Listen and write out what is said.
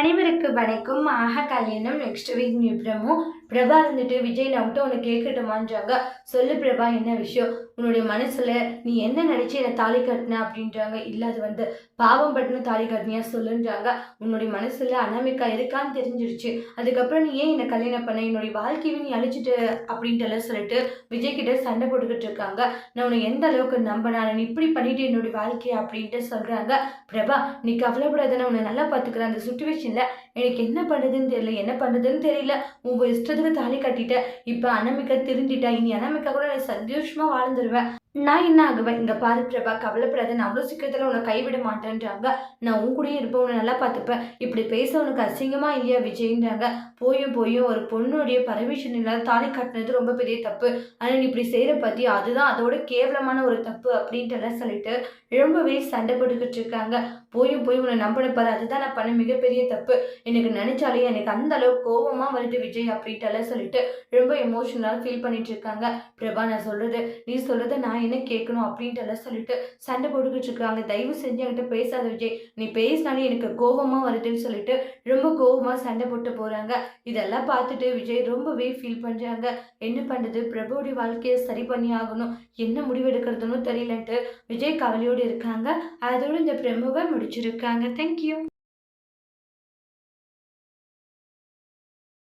அனைவருக்கு வணக்கம். Aaha Kalyanam next week new promo. Prabha இருந்துட்டு விஜய் நான் விட்டு உனக்கு கேட்கட்டுமான்றாங்க. சொல்லு பிரபா என்ன விஷயம்? உன்னுடைய மனசில் நீ என்ன நினச்சி என்னை தாலி கட்டின அப்படின்றாங்க. இல்லை அது வந்து பாவம் பட்டின தாலி கட்டினியா சொல்லுன்றாங்க. உன்னுடைய மனசில் அனாமிக்கா இருக்கான்னு தெரிஞ்சிருச்சு. அதுக்கப்புறம் நீ ஏன் என்னை கல்யாணம் பண்ண? என்னுடைய வாழ்க்கையை நீ அழிச்சிட்டு அப்படின்ட்டு எல்லாம் சொல்லிட்டு விஜய் கிட்ட சண்டை போட்டுக்கிட்டு இருக்காங்க. நான் உன்னை எந்த அளவுக்கு நம்பினா நீ இப்படி பண்ணிட்டு என்னுடைய வாழ்க்கையை அப்படின்ட்டு சொல்கிறாங்க பிரபா நீ கவலைப்படாத நான் உன்னை நல்லா பார்த்துக்கிறேன் அந்த இல்லை. எனக்கு என்ன பண்ணுதுன்னு தெரியல. என்ன பண்ணுறதுன்னு தெரியல. உங்கள் இஷ்டத்துக்கு தாலி கட்டிட்ட. இப்போ அனாமிக்கா திருந்திட்டா. இனி அனாமிக்கா கூட நான் சந்தோஷமாக வாழ்ந்துருவேன். நான் என்ன ஆகுவேன்? இங்கே பாரு பிரபா கவலைப்படாத நான் அவ்வளோ சீக்கிரத்தில் உன்னை கைவிட மாட்டேன்றாங்க நான் உன் கூடயே இருப்பேன் உன்னை நல்லா பார்த்துப்பேன். இப்படி பேச உனக்கு அசிங்கமாக இல்லையா விஜய்ன்றாங்க. போயும் போயும் ஒரு பொண்ணுடைய பர்மிஷன் இல்லாத தாலி கட்டினது ரொம்ப பெரிய தப்பு. ஆனால் இப்படி செய்கிற பற்றி அதுதான் அதோட கேவலமான ஒரு தப்பு அப்படின்ட்டு எல்லாம் சொல்லிட்டு ரொம்பவே சண்டை போட்டுக்கிட்டு இருக்காங்க. போயும் போய் உன்னை நம்பின பாரு அதுதான் நான் பண்ண மிகப்பெரிய தப்பு. எனக்கு நினைச்சாலே எனக்கு அந்த அளவுக்கு கோபமாக வருது விஜய் அப்படின்ட்டு சொல்லிட்டு ரொம்ப எமோஷனலாக ஃபீல் பண்ணிட்டு இருக்காங்க. பிரபா நான் சொல்கிறது நீ சொல்கிறது நான் என்ன கேட்கணும் அப்படின்ட்டு எல்லாம் சொல்லிட்டு சண்டை போட்டுக்கிட்டு இருக்காங்க. தயவு செஞ்சு என்கிட்ட பேசாத விஜய். நீ பேசினாலே எனக்கு கோபமாக வருதுன்னு சொல்லிட்டு ரொம்ப கோபமாக சண்டை போட்டு போகிறாங்க இதெல்லாம் பார்த்துட்டு விஜய் ரொம்பவே ஃபீல் பண்ணுறாங்க என்ன பண்ணுறது பிரபுடைய வாழ்க்கையை சரி பண்ணி ஆகணும். என்ன முடிவெடுக்கிறதுன்னு தெரியலன்ட்டு விஜய் கவலையோடு இருக்காங்க. அதோட இந்த பிரமுவை முடிச்சிருக்காங்க. தேங்க்யூ